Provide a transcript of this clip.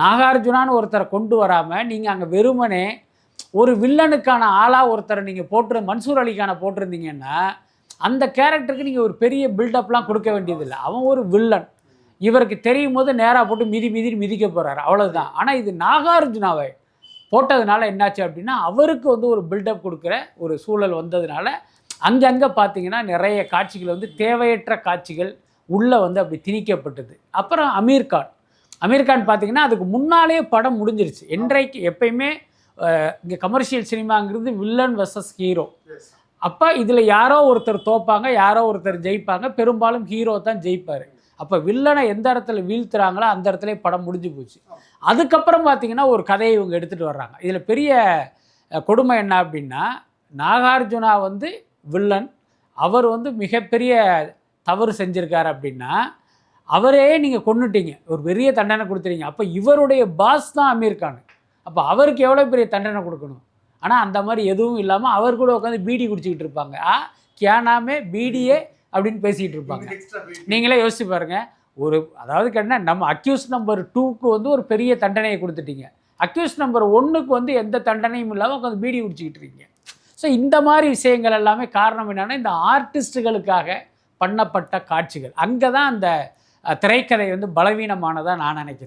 நாகார்ஜுனான்னு ஒருத்தரை கொண்டு வராமல் நீங்கள் அங்கே வெறுமனே ஒரு வில்லனுக்கான ஆளாக ஒருத்தரை நீங்கள் போட்டு மன்சூர் அலிக்கான போட்டிருந்தீங்கன்னா அந்த கேரக்டருக்கு நீங்கள் ஒரு பெரிய பில்டப்லாம் கொடுக்க வேண்டியதில்லை. அவன் ஒரு வில்லன். இவருக்கு தெரியும் போது நேராக போட்டு மிதி மிதி மிதிக்க போகிறாரு அவ்வளோதான் ஆனால் இது நாகார்ஜுனாவை போட்டதுனால என்னாச்சு அப்படின்னா அவருக்கு வந்து ஒரு பில்டப் கொடுக்குற ஒரு சூழல் வந்ததுனால அங்கங்கே பார்த்தீங்கன்னா நிறைய காட்சிகள் வந்து தேவையற்ற காட்சிகள் உள்ளே வந்து அப்படி திணிக்கப்பட்டது. அப்புறம் அமீர் கான். அமீர் கான் பார்த்தீங்கன்னா அதுக்கு முன்னாலே படம் முடிஞ்சிருச்சு. என்றைக்கு எப்பயுமே இங்கே கமர்ஷியல் சினிமாங்கிறது வில்லன் வர்சஸ் ஹீரோ அப்போ இதில் யாரோ ஒருத்தர் தோப்பாங்க யாரோ ஒருத்தர் ஜெயிப்பாங்க. பெரும்பாலும் ஹீரோ தான் ஜெயிப்பார். அப்போ வில்லனை எந்த இடத்துல வீழ்த்துறாங்களோ அந்த இடத்துல படம் முடிஞ்சு போச்சு. அதுக்கப்புறம் பார்த்தீங்கன்னா ஒரு கதையை இவங்க எடுத்துகிட்டு வர்றாங்க. இதில் பெரிய கொடுமை என்ன அப்படின்னா நாகார்ஜுனா வந்து வில்லன் அவர் வந்து மிகப்பெரிய தவறு செஞ்சுருக்காரு அப்படின்னா அவரே நீங்கள் கொன்னுட்டீங்க. ஒரு பெரிய தண்டனை கொடுத்துறீங்க அப்போ இவருடைய பாஸ் தான் அமீர் கான். அப்போ அவருக்கு எவ்வளோ பெரிய தண்டனை கொடுக்கணும்? ஆனால் அந்த மாதிரி எதுவும் இல்லாமல் அவர் கூட உட்காந்து பீடி குடிச்சிக்கிட்டு இருப்பாங்க. ஆ கியானாமே பீடியே அப்படின்னு பேசிக்கிட்டு இருப்பாங்க. நீங்களே யோசிச்சு பாருங்க. ஒரு அதாவது கேட்டால் நம்ம அக்யூஸ் நம்பர் டூக்கு வந்து ஒரு பெரிய தண்டனையை கொடுத்துட்டீங்க. அக்யூஸ் நம்பர் ஒன்றுக்கு வந்து எந்த தண்டனையும் இல்லாமல் உட்காந்து பீடி குடிச்சிக்கிட்டு இருக்கீங்க. ஸோ இந்த மாதிரி விஷயங்கள் எல்லாமே காரணம் என்னன்னா இந்த ஆர்டிஸ்ட்டுகளுக்காக பண்ணப்பட்ட காட்சிகள். அங்கே தான் அந்த திரைக்கதை வந்து பலவீனமானதாக நான் நினைக்கிறேன்.